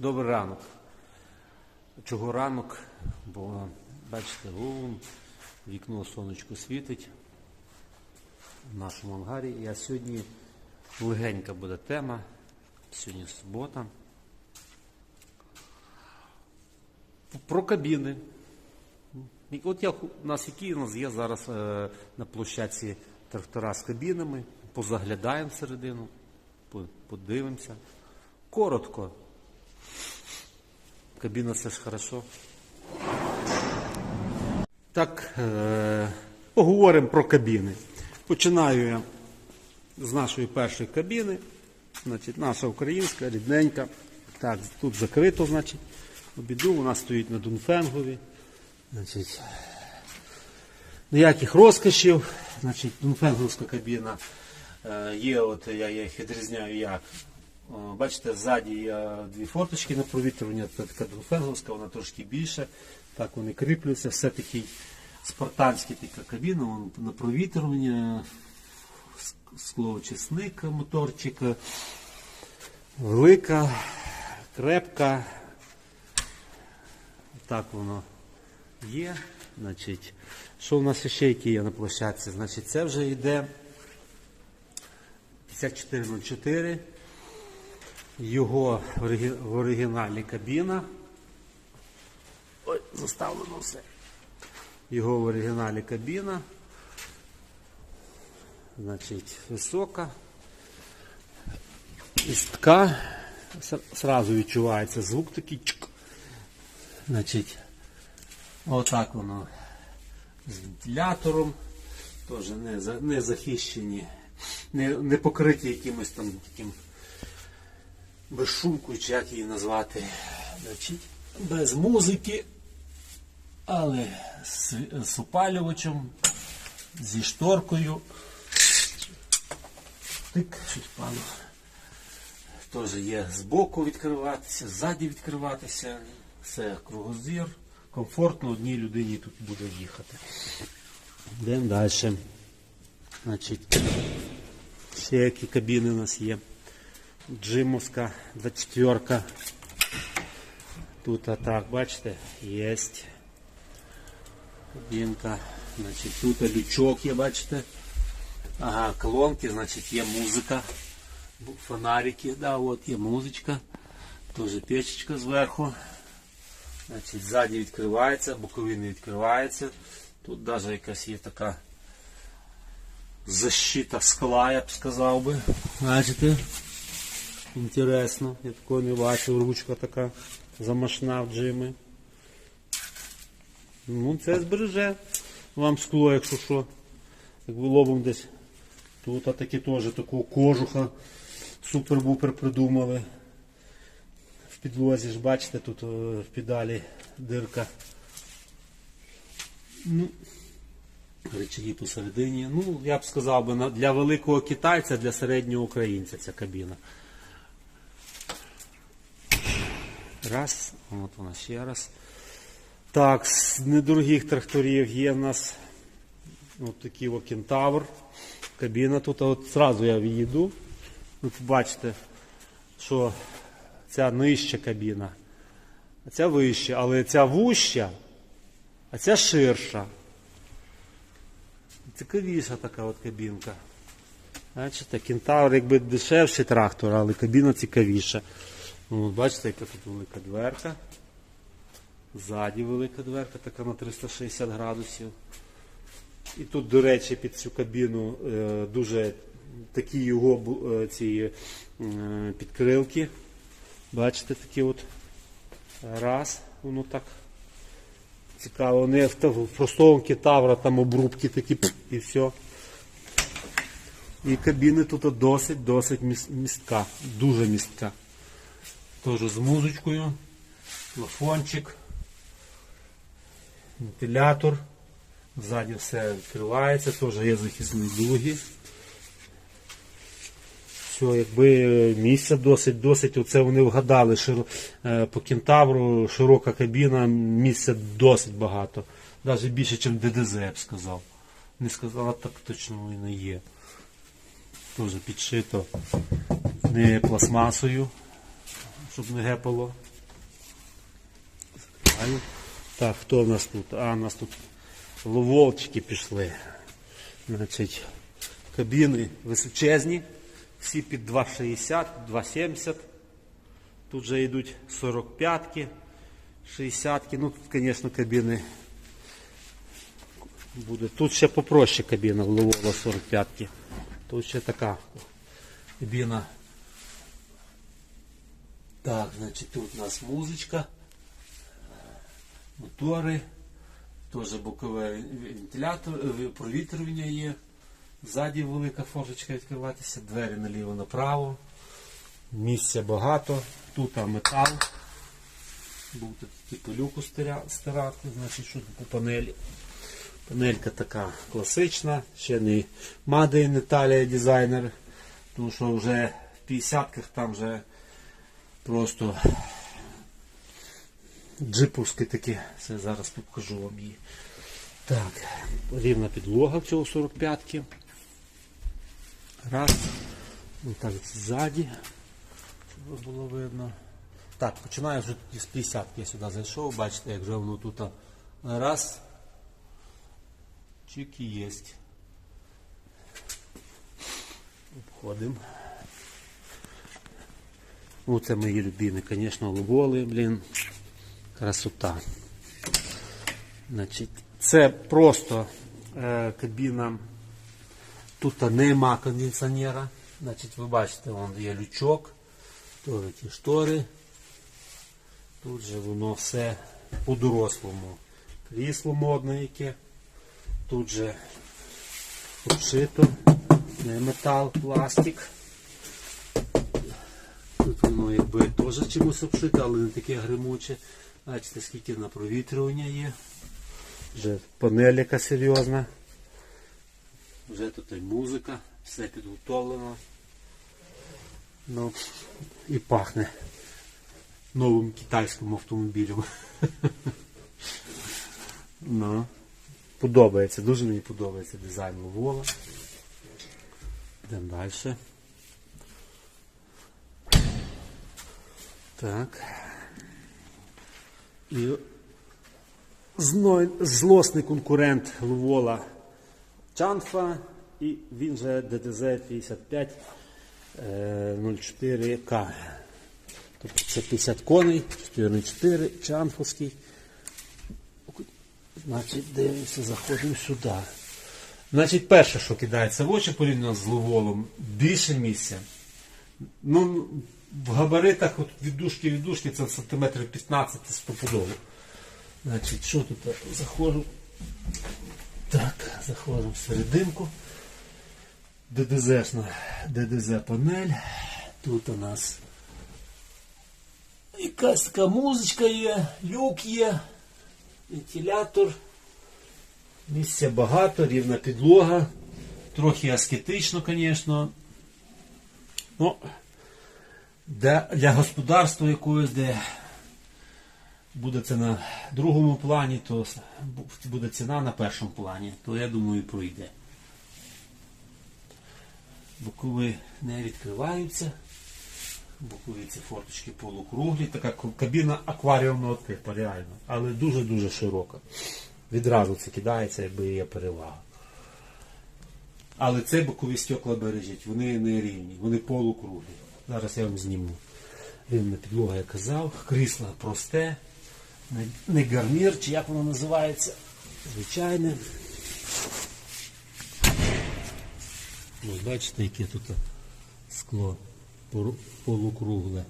Добрий ранок. Чого ранок? Бо бачите, вон, вікно сонечко світить в нашому ангарі. Я сьогодні легенька буде тема. Сьогодні субота. Про кабіни. От я, у нас які у нас є зараз е, на площадці трактора з кабінами. Позаглядаємо всередину, подивимося. Коротко. Кабіна це ж хорошо. Так, е, поговоримо про кабіни. Починаю я з нашої першої кабіни. Значить, наша українська, рідненька. Так, тут закрито, значить. Обіду нас стоїть на Дунфенгові. Значить, ніяких розкошів. Значить, Дунфенговська кабіна е, є, от я їх відрізняю як. О, Бачите, ззаді є дві форточки на провітрювання, така Дунфенговська, вона трошки більше. Так вони кріплюються. Все такий спартанський така кабіна, на провітрювання, склоочисник, моторчик, велика, крепка. Так воно є. Значить, що в нас ще які є на площадці? Значить, це вже йде 5404. Його в оригіналі кабіна. Ой, заставлено все. Його в оригіналі кабіна. Значить, висока. Істка. Сразу відчувається звук такий. Чик. Значить, отак воно з вентилятором. Теж не, не захищені, не, не покриті якимось там таким безшумкою, чи як її назвати. Значить, без музики, але з, з опалювачем, зі шторкою. Тик, впало. Теж є збоку відкриватися, ззаді відкриватися. Все кругозір. Комфортно одній людині тут буде їхати. Йдемо далі. Значить, ще які кабіни у нас є. Джимовська 24. Тут атак, бачите, є. Кабінка. Значить, тут лючок є, бачите. Ага, колонки, значить, є музика. Фонарики, да, от є музичка. Теж печечка зверху. Значить, ззаді відкривається, боковини відкриваються. Тут навіть якась є така защита скла, я б сказав би. Бачите? Інтересно, я такого не бачив, ручка така замашна в джими. Ну, це збереже вам скло, якщо що. Як ви лобом десь. Тут а такі теж такого кожуха супер-бупер придумали. В підлозі ж бачите, тут е, в педалі дирка. Ну, речаги посередині. Ну, я б сказав би, для великого китайця, для середнього українця ця кабіна. Раз, от вона ще раз. Так, з недорогих тракторів є в нас от такий о кентавр. Кабіна тут, от зразу я відійду. Ви побачите, що ця нижча кабіна, а ця вища, але ця вуща, а ця ширша. Цікавіша така от кабінка. Бачите, кентавр якби дешевший трактор, але кабіна цікавіша. Ну, от бачите, яка тут велика дверка. Ззаді велика дверка, така на 360 градусів. І тут, до речі, під цю кабіну е, дуже такі його е, ці е, підкрилки. Бачите, такі от раз, воно так цікаво. Не в, та- в простого китавра там обрубки такі і все. І кабіни тут досить, досить містка, дуже містка. Теж з музичкою, плафончик, вентилятор. Ззаді все відкривається, теж є захисні дуги. Все, якби е, місця досить, досить, оце вони вгадали, широ, е, по кентавру широка кабіна, місця досить багато. Навіть більше, ніж ДДЗ, я б сказав. Не сказав, а так точно воно є. Теж підшито не пластмасою, щоб не гепало. Так, хто в нас тут? А, у нас тут ловолчики пішли. Значить, кабіни височезні, всі під 2,60, 2,70. Тут же йдуть 45-ки, 60-ки. Ну тут, звісно, кабіни буде. Тут ще попроще кабіна в Ловола 45-ки. Тут ще така кабіна. Так, значить тут у нас музичка, мотори, теж бокове вентилятор, е, провітрювання є. Ззаді велика форточка відкриватися, двері наліво направо. Місця багато. Тут метал. Був тут типу люку стира- стирати, значить, що по панелі. Панелька така класична, ще не in Italia дизайнер, тому що вже в 50-ках там вже просто джиповські такі. Це зараз покажу вам її. Так, рівна підлога цього 45-ки. Раз. Ну так, ззаді, щоб було видно. Так, починаю вже з 50 я сюди зайшов, бачите, як вже воно тут раз. Чики є. Обходимо. Ну, це мої любимі, звісно, ловоли, блін. Красота. Значить, це просто е, кабіна. Тут нема кондиціонера. Значить, ви бачите, вон є лючок, тут ті штори. Тут же воно все по-дорослому. Крісло модне яке. Тут же обшито, не метал, пластик. Тут воно якби теж чимось обшите, але не таке гримуче. Бачите, скільки на провітрювання є. Вже панель яка серйозна. Вже тут і музика, все підготовлено. Ну, і пахне новим китайським автомобілем. Ну, подобається, дуже мені подобається дизайн Ловола. Йдемо далі. Так. І злосний конкурент Ловола Чанфа і він же ДТЗ 55 е, 04К. Тобто це 50 коней, 404, Чанфовський. Значить, дивимося, заходимо сюди. Значить, перше, що кидається в очі порівняно з Ловолом, більше місця. Ну, в габаритах от від дужки від це сантиметрів 15 стопудово. Значить, що тут заходжу? Так, заходимо в серединку. ДДЗшна ДДЗ панель. Тут у нас якась така музичка є, люк є, вентилятор. Місця багато, рівна підлога. Трохи аскетично, звісно. Ну, для, для господарства якогось, де буде це на другому плані, то буде ціна на першому плані, то я думаю пройде. Бокові не відкриваються. Бокові ці форточки полукруглі, така кабіна акваріумного типу, реально, але дуже-дуже широка. Відразу це кидається, якби є перевага. Але це бокові стекла бережіть, вони не рівні, вони полукруглі. Зараз я вам зніму. Рівна підлога, я казав, крісло просте, не- гарнір, чи як воно називається. Звичайне. Ось бачите, яке тут скло полукругле.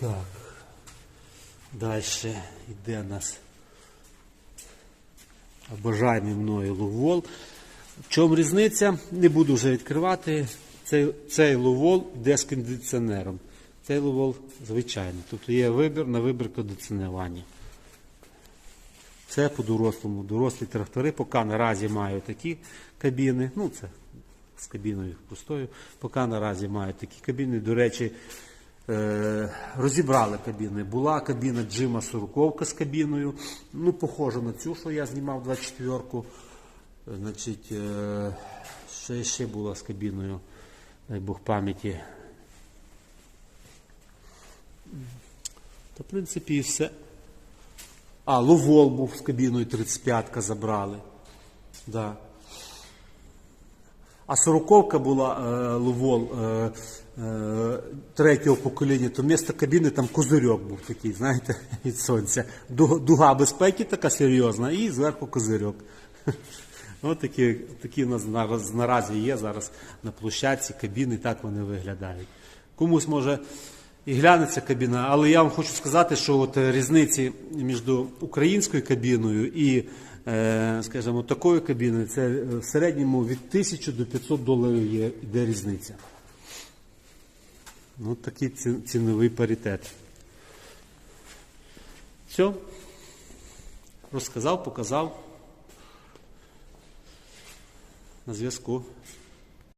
Так. Далі йде у нас обожаємий мною ловол. В чому різниця? Не буду вже відкривати. Цей, цей ловол йде з кондиціонером. Цей ловол звичайний. Тобто є вибір на вибір кондиціонування. Це по-дорослому. Дорослі трактори поки наразі мають такі кабіни. Ну, це з кабіною простою. Поки наразі мають такі кабіни. До речі, е, розібрали кабіни. Була кабіна Джима 40 з кабіною. Ну, похожа на цю, що я знімав 24-ку. Значить, е, ще, ще була з кабіною, дай Бог пам'яті. Та, в принципі, і все. А, Ловол був з кабіною 35-ка забрали. Да. А сороковка була е, Ловол е, е, третього покоління, то вмісто кабіни там козирьок був такий, знаєте, від сонця. Дуга безпеки така серйозна і зверху козирьок. Ось такі, такі у нас наразі є зараз на площадці кабіни, так вони виглядають. Комусь може і глянеться кабіна, але я вам хочу сказати, що от е, різниці між українською кабіною і, е, скажімо, такою кабіною, це е, в середньому від 1000 до 500 доларів є, йде різниця. Ну, такий ціновий паритет. Все. Розказав, показав. На зв'язку.